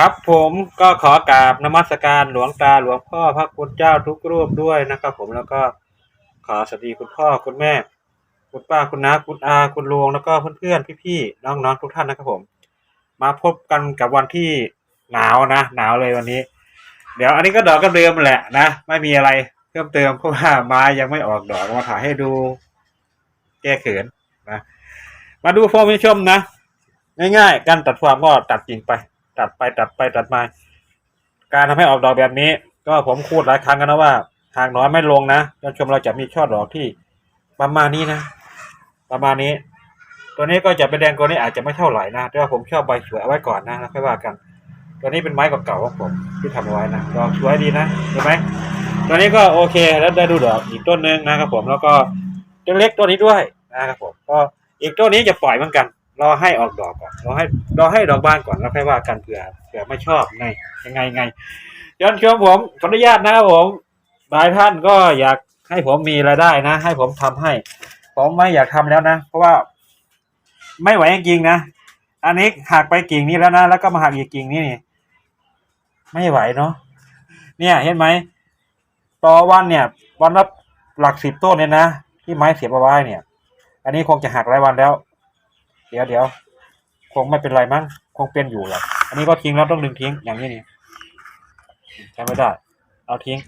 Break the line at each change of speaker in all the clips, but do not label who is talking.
ครับผมก็ขอกราบนมัสการหลวงตาหลวงพ่อพระคุณเจ้าทุกรูปด้วยนะครับ ผมแล้วก็ขอสวัสดีคุณพ่อคุณแม่ คุณป้าคุณน้าคุณอาคุณลุงแล้วก็เพื่อนๆพี่ๆน้องๆทุกท่านนะครับผม มาพบกันกับวันที่หนาวนะหนาวเลยวันนี้ เดี๋ยวอันนี้ก็ดอกก็เดิมแหละนะไม่มีอะไรเพิ่มเติมเพราะว่าไม้ยังไม่ออกดอกมาถ่ายให้ดู แก้เขินนะมาดูโฟมชมนะง่ายๆการตัดฟอร์มก็ตัดกิ่งไป ตัดไปตัดไปตัดมา การทำให้ออกดอกแบบนี้ ก็ผมพูดหลายครั้งกันนะว่าหากน้อยไม่ลงนะท่านชมเราจะมีช่อดอกที่ประมาณนี้นะ ประมาณนี้ ตัวนี้ก็จะเป็นแดงตัวนี้อาจจะไม่เท่าไหร่นะแต่ว่าผมชอบใบสวยเอาไว้ก่อนนะแล้วค่อยว่ากัน ตัวนี้เป็นไม้เก่าๆของผมที่ทำเอาไว้นะดอกสวยดีนะเห็นไหมตัวนี้ก็โอเคแล้วได้ดูดอกอีกต้นหนึ่งนะครับผมแล้วก็ต้นเล็กตัวนี้ด้วยนะครับผมก็อีกต้นนี้จะปล่อยเหมือนกัน รอให้ออกดอกก่อนรอให้รอให้ดอกบานก่อนแล้วค่อยว่ากันเผื่อเผื่อไม่ชอบไงยังไงไงย้อนชมผมขออนุญาตนะครับผมหลายท่านก็อยากให้ผมมีรายได้นะ ให้ผมทำให้ ผมไม่อยากทำแล้วนะ เพราะว่า ไม่ไหวจริงๆนะอันนี้หักไปกิ่งนี้แล้วนะแล้วก็มาหักอีกกิ่งนี้นี่ไม่ไหวเนาะเนี่ยเห็นไหมต่อวันเนี่ย วันละหลักสิบต้นเนี่ยนะที่ไม้เสียบเอาไว้เนี่ย อันนี้คงจะหักรายวันแล้ว ดี๋ยวเดี๋ยวคงไม่เป็นไรมั้งคงเป็นอยู่แหละอันนี้ก็ทิ้งแล้วต้องดึงทิ้งอย่างนี้นี่ใช้ไม่ได้เอาทิ้ง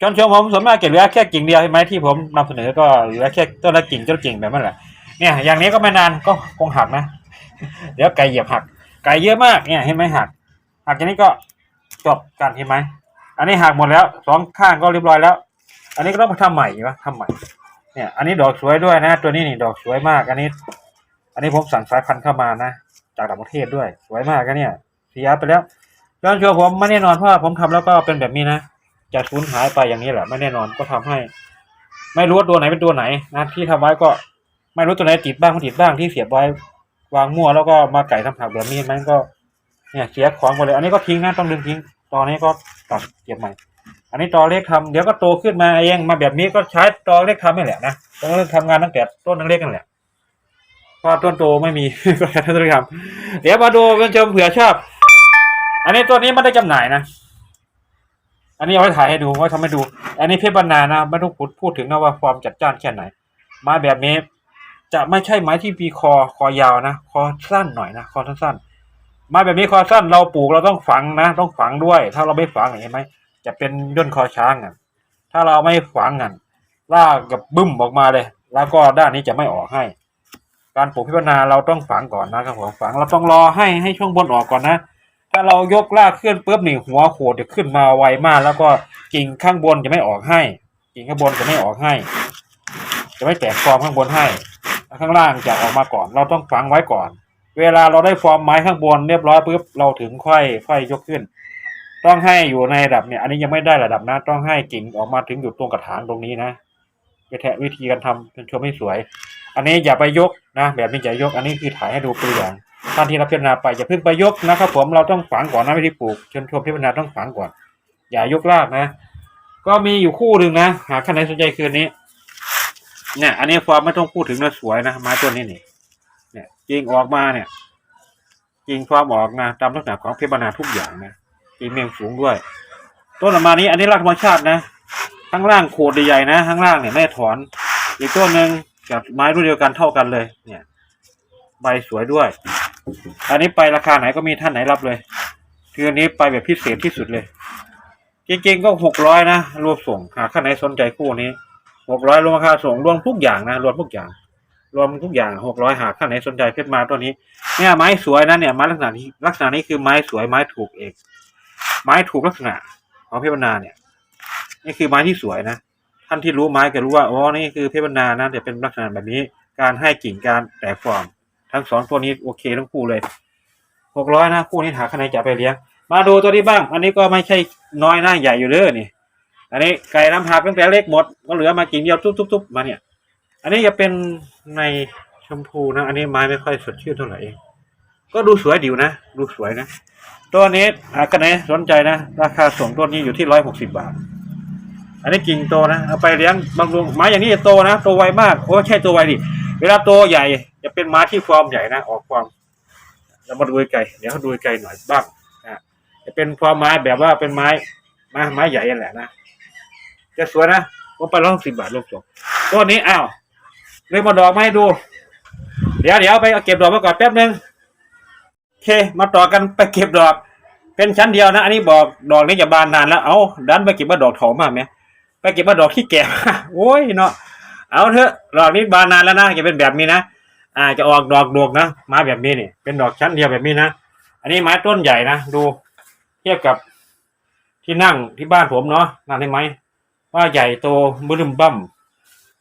จนชมผมส่วนมากเก็บเหลือแค่กิ่งเดียวใช่ไหมที่ผมนำเสนอก็เหลือแค่ต้นละกิ่งต้นละกิ่งแบบนั้นแหละเนี่ย อย่างนี้ก็ไม่นานก็คงหักนะเดี๋ยวไก่เหยียบหัก ไก่เยอะมากเนี่ยเห็นไหมหัก หักอย่างนี้ก็จบกันเห็นไหมอันนี้หักหมดแล้วสองข้างก็เรียบร้อยแล้ว อันนี้ก็ต้องมาทำใหม่วะทำใหม่เนี่ย อันนี้ดอกสวยด้วยนะ ตัวนี้นี่ดอกสวยมาก อันนี้ อันนี้ผมสั่งสายพันธุ์เข้ามานะ จากต่างประเทศด้วย สวยมากนะเนี่ยเสียไปแล้วย้อนชัวผมไม่แน่นอนเพราะผมทำแล้วก็เป็นแบบนี้นะจะสูญหายไปอย่างนี้แหละไม่แน่นอนก็ทำให้ ไม่รู้ว่าตัวไหนเป็นตัวไหนนะที่ทำไว้ก็ไม่รู้ตัวไหนติดบ้างไม่ติดบ้างที่เสียบไว้วางมั่วแล้วก็มาไก่ทำผักแบบนี้มันก็เนี่ยเสียของหมดเลย อันนี้ก็ทิ้งนะต้องดึงทิ้ง ตอนนี้ก็ตัดเก็บใหม่ อันนี้ตอเล็กทำเดี๋ยวก็โตขึ้นมาเองมาแบบนี้ก็ใช้ตอเล็กทำนี่แหละนะต้องเริ่มทำงานตั้งแต่ต้นเล็กๆนั่นแหละ เพราะต้นโตไม่มีก็ใช้ต้นเล็กทำเดี๋ยวมาดูกันชมเผื่อชอบ อันนี้ตัวนี้ไม่ได้จำหน่ายนะ อันนี้เอาไว้ถ่ายให้ดูไว้ทำให้ดู อันนี้เพชรบรรณานะไม่ต้องพูดพูดถึงนะว่าความจัดจ้านแค่ไหนไม้แบบนี้ จะไม่ใช่ไม้ที่มีคอคอยาวนะคอสั้นหน่อยนะคอสั้นๆไม้แบบนี้คอสั้นเราปลูกเราต้องฝังนะ ต้องฝังด้วย ถ้าเราไม่ฝังเห็นไหมจะเป็นย่นคอช้างอะถ้าเราไม่ฝังอะลากกับบึ้มออกมาเลย แล้วก็ด้านนี้จะไม่ออกให้ การปลูกพิจารณาเราต้องฝังก่อนนะครับผมฝังเราต้องรอให้ให้ช่วงบนออกก่อนนะ ถ้าเรายกลากขึ้นปุ๊บนี่หัวโขดจะขึ้นมาไวมาก แล้วก็กิ่งข้างบนจะไม่ออกให้ กิ่งข้างบนจะไม่ออกให้ จะไม่แตกฟอร์มข้างบนให้ ข้างล่างจะออกมาก่อน เราต้องฝังไว้ก่อน เวลาเราได้ฟอร์มไม้ข้างบนเรียบร้อยปุ๊บเราถึงค่อยค่อยยกขึ้น ต้องให้อยู่ในระดับเนี่ย อันนี้ยังไม่ได้ระดับนะ ต้องให้กิ่งออกมาถึงอยู่ตรงกระถางตรงนี้นะวิธีวิธีการทำเป็นชมให้สวย อันนี้อย่าไปยกนะแบบนี้อย่ายกอันนี้คือถ่ายให้ดูตัวอย่างท่านที่รับพิจารณาไปอย่าเพิ่งไปยกนะครับ ผมเราต้องฝังก่อนนะวิธีปลูกชิญชมพิจารณาต้องฝังก่อน อย่ายกลากนะ ก็มีอยู่คู่หนึ่งนะหากท่านไหนสนใจคืนนี้ เนี่ย อันนี้ฟอร์มไม่ต้องพูดถึงนะสวยนะไม้ต้นนี้นี่เนี่ยกิ่งออกมาเนี่ยกิ่งฟอร์มออกนะตามลักษณะของเพชรบรณาทุกอย่างนะกิ่งเมียงสูงด้วยต้นออกมานี้ อันนี้รากธรรมชาตินะข้างล่างโคนใหญ่ๆนะข้างล่างเนี่ยไม่ถอน อีกต้นหนึ่ง กับไม้รุ่นเดียวกันเท่ากันเลย เนี่ย ใบสวยด้วย อันนี้ไปราคาไหนก็มีท่านไหนรับเลยคืออันนี้ไปแบบพิเศษที่สุดเลย จริงๆก็หกร้อยนะรวมส่งหากท่านไหนสนใจคู่นี้หกร้อยรวมราคาส่งรวมทุกอย่างนะรวมทุกอย่าง รวมทุกอย่างหกร้อยหากท่านไหนสนใจเพชรมาตัวนี้ เนี่ยไม้สวยนะเนี่ยไม้ลักษณะนี้ลักษณะนี้คือไม้สวยไม้ถูกเอก ไม้ถูกลักษณะของเพชรบรรณาเนี่ยนี่คือไม้ที่สวยนะ ท่านที่รู้ไม้ก็รู้ว่าอ๋อนี่คือเพชรบรรณานะแต่เป็นลักษณะแบบนี้ การให้กิ่งการแตกฟอร์มทั้งสองตัวนี้โอเคทั้งคู่เลยหกร้อยนะคู่นี้หาคะแนนจะไปเลี้ยงมาดูตัวนี้บ้าง อันนี้ก็ไม่ใช่น้อยหน้าใหญ่อยู่เลยนี่ อันนี้ไก่น้ำหักตั้งแต่เล็กหมด ก็เหลือมากิ่งเดียวทุบๆๆมาเนี่ย อันนี้จะเป็นในชมพูนะ อันนี้ไม้ไม่ค่อยสดชื่นเท่าไหร่เอง ก็ดูสวยดิวนะ ดูสวยนะ ตัวนี้หากคะแนนสนใจนะ ราคาส่งตัวนี้อยู่ที่ร้อยหกสิบบาท อันนี้กิ่งโตนะเอาไปเลี้ยงบำรุงไม้อย่างนี้จะโตนะโตไวมากโอ้ใช่โตไวดิเวลาโตใหญ่จะเป็นไม้ที่ฟอร์มใหญ่นะออกฟอร์มเรามาดูไกลเดี๋ยวเขาดูไกลหน่อยบ้างอะเป็นความไม้แบบว่าเป็นไม้ไม้ไม้ใหญ่นั่นแหละนะจะสวยนะผมไปร้องสิบบาทลูกจบตัวนี้อ้าวเลยมาดอกมาให้ดู เดี๋ยวเดี๋ยวไปเอาเก็บดอกมาก่อนแป๊บนึงโอเค มาต่อกันไปเก็บดอก เป็นชั้นเดียวนะ อันนี้บอกดอกนี้จะบานนานแล้ว เอาดันไปเก็บมาดอกถอมมาไหม ไปเก็บมาดอกขี้แก่โอ้ยเนาะเอาเถอะดอกนี้บานนานแล้วนะจะเป็นแบบนี้นะอ่าจะออกดอกดวกนะม้แบบนี้นี่เป็นดอกชั้นเดียวแบบนี้นะอันนี้ไม้ต้นใหญ่นะดู เทียบกับที่นั่งที่บ้านผมเนาะนั่นได้ไหมว่าใหญ่โตบึ้มบั่ม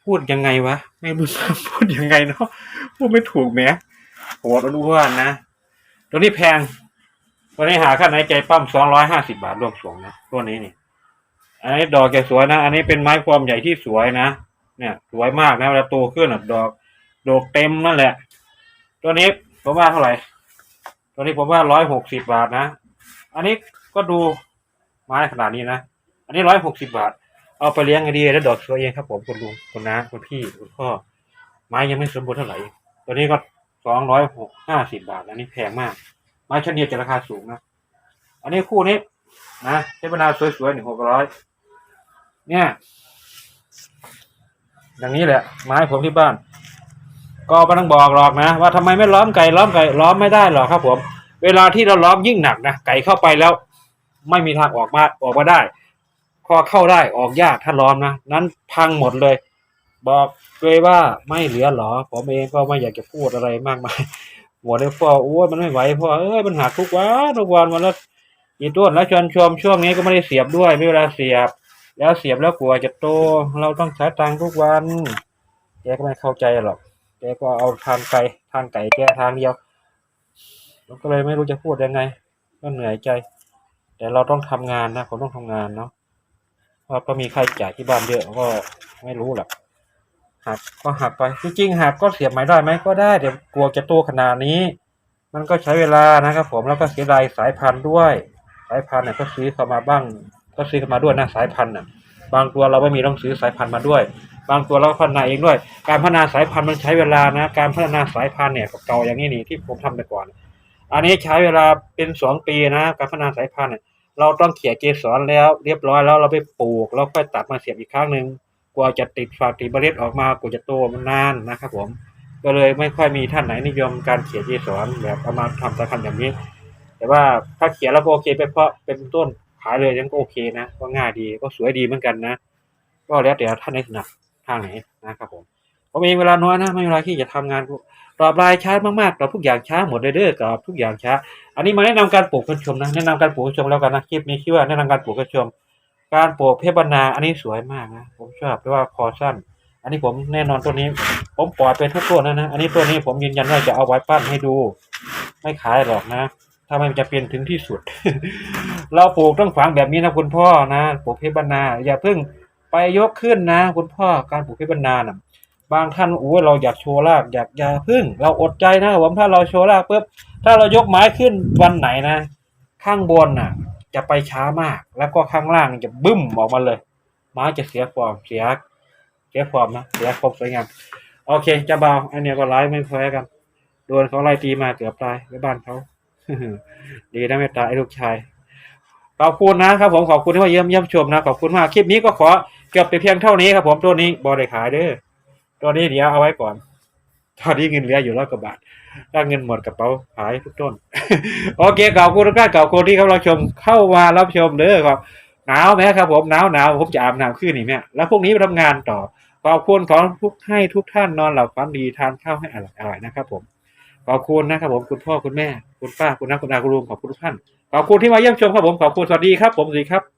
พูดยังไงวะไม่รู้พูดยังไงเนาะพูดไม่ถูกแหมโหดอ้วนนะตัวนี้แพงตัวนี้หาค่าไหนใจปั้มสองร้อยห้าสิบาทรวมส่งนะตัวนี้นี่ อันนี้ดอกจะสวยนะ อันนี้เป็นไม้ความใหญ่ที่สวยนะ เนี่ย สวยมากนะเวลาโตขึ้นอะดอก ดอกเต็มนั่นแหละ ตัวนี้ผมว่าเท่าไหร่ ตัวนี้ผมว่าร้อยหกสิบาทนะ อันนี้ก็ดูไม้ขนาดนี้นะ อันนี้ร้อยหกสิบาท เอาไปเลี้ยงไอเดียแล้วดอกสวยเองครับผมคุณลุงคุณน้าคุณพี่คุณพ่อ ไม้ยังไม่สมบูรณ์เท่าไหร่ ตัวนี้ก็สองร้อยหกห้าสิบาท อันนี้แพงมาก ไม้ชั้นเดียวจะราคาสูงนะ อันนี้คู่นี้นะเทปนาสวยๆหนึ่งหกร้อย เนี่ยอย่างนี้แหละไม้ผมที่บ้าน ก็ไม่ต้องบอกหรอกนะ ว่าทำไมไม่ล้อมไก่ล้อมไก่ล้อมไม่ได้หรอกครับ ผม เวลาที่เราล้อมยิ่งหนักนะไก่เข้าไปแล้ว ไม่มีทางออกมาออกมาได้พอเข้าได้ออกยากถ้าล้อมนะนั้นพังหมดเลย บอกเลยว่าไม่เหลือหรอ ผมเองก็ไม่อยากจะพูดอะไรมากมายหัวเลยพ่อโอ้ยมันไม่ไหวพ่อเอ้ยมันหักทุกวันทุกวันวันละกี่ต้นแล้วชวนชมช่วงนี้ก็ไม่ได้เสียบด้วยไม่เวลาเสียบ แล้วเสียบแล้วกลัวจะโต เราต้องใช้ตังค์ทุกวันแกก็ไม่เข้าใจหรอกแกก็เอาทางไกลทางไก่แกทางเดียวผมก็เลยไม่รู้จะพูดยังไง ก็เหนื่อยใจ แต่เราต้องทำงานนะผมต้องทำงานเนาะเพราะก็มีค่าใช้จ่ายที่บ้านเยอะก็ไม่รู้หรอกหักก็หักไปจริงๆหักก็เสียบใหม่ได้ไหมก็ได้แต่กลัวจะโตขนาดนี้ มันก็ใช้เวลานะครับผมแล้วก็เสียดายสายพันธุ์ด้วย สายพันธุ์เนี่ยก็ซื้อเข้ามาบ้าง ก็ซื้อเข้ามาด้วยนะสายพันธุ์น่ะ บางตัวเราไม่มีต้องซื้อสายพันธุ์มาด้วย บางตัวเราก็พัฒนาเองด้วย การพัฒนาสายพันธุ์มันใช้เวลานะ การพัฒนาสายพันธุ์เนี่ยเก่าอย่างนี้นี่ที่ผมทำไปก่อน อันนี้ใช้เวลาเป็นสองปีนะ การพัฒนาสายพันธุ์เราต้องเขี่ยเกสรแล้วเรียบร้อยแล้วเราไปปลูกแล้วค่อยตัดมาเสียบอีกครั้งหนึ่งกว่าจะติดฝากติดเมล็ดออกมากว่าจะโตมันนานนะครับผมก็เลยไม่ค่อยมีท่านไหนนิยมการเขี่ยเกสรแบบเอามาทำสายพันธุ์อย่างนี้ แต่ว่าถ้าเขียนแล้วโอเคไปเพราะเป็นต้น ขายเลยยังก็โอเคนะ ก็ง่ายดีก็สวยดีเหมือนกันนะ ก็แล้วแต่ท่านในถนัดทางไหนนะครับผมผมเองเวลาน้อยนะไม่มีเวลาที่จะทำงานตอบลน์ช้ามากๆตอบทุกอย่างช้าหมดเลยเด้อตอบทุกอย่างช้า อันนี้มาแนะนำการปลูกกันชมนะแนะนำการปลูกกันชมแล้วกันนะคลิปนี้ชื่อว่าแนะนำการปลูกกันชม การปลูกเพชรบรรณาอันนี้สวยมากนะผมชอบเพราะว่าคอสั้น อันนี้ผมแน่นอนตัวนี้ ผมปล่อยไปทุกตัวนะนะอันนี้ตัวนี้ผมยืนยันว่าจะเอาไว้ปั้นให้ดู ไม่ขายหรอกนะ ถ้ามันจะเป็นถึงที่สุด เราปลูกต้องฝังแบบนี้นะคุณพ่อนะปลูกเพชรบรรณาอย่าเพิ่งไปยกขึ้นนะ คุณพ่อการปลูกเพชรบรรณานะบางท่านโอ้เราอยากโชว์รากอยากอย่าพึ่ง เราอดใจนะผมถ้าเราโชว์รากปุ๊บถ้าเรายกไม้ขึ้นวันไหนนะ ข้างบนน่ะ จะไปช้ามาก แล้วก็ข้างล่างจะบึ้มออกมาเลยไม้จะเสียฟอร์มเสียเสียฟอร์มนะเสียความสวยงามโอเคจะเบาอันเนี้ยก็ไล่ไม่แพ้กันโดนเขาไล่ตีมาเกือบตายในบ้านเขา ดีนะไม่ตาไอ้ลูกชายขอบคุณนะครับผมขอบคุณที่มาเยี่ยมเยี่ยมชมนะขอบคุณมากคลิปนี้ก็ขอเก็บไปเพียงเท่านี้ครับผมตัวนี้บอได้ขายเด้อตัวนี้เดี๋ยวเอาไว้ก่อน ตอนนี้เงินเหลืออยู่ร้อยกว่าบาทถ้าเงินหมดกระเป๋าหายทุกต้น โอเคขอบคุณทุกท่านขอบคุณที่เข้ารับชมเข้ามารับชมเด้อครับหนาวไหมครับผมหนาวหนาวผมจะอาบน้ำขึ้นนี่แม่แล้วพรุ่งนี้ไปทำงานต่อขอบคุณขอทุกให้ทุกท่านนอนหลับฝันดีทานข้าวให้อร่อยอร่อยนะครับผม ขอบคุณนะครับผมคุณพ่อคุณแม่ คุณป้าคุณน้าคุณอาคุณลุงขอบคุณทุกท่านขอบคุณที่มาเยี่ยมชมครับผมขอบคุณสวัสดีครับผมสวัสดีครับ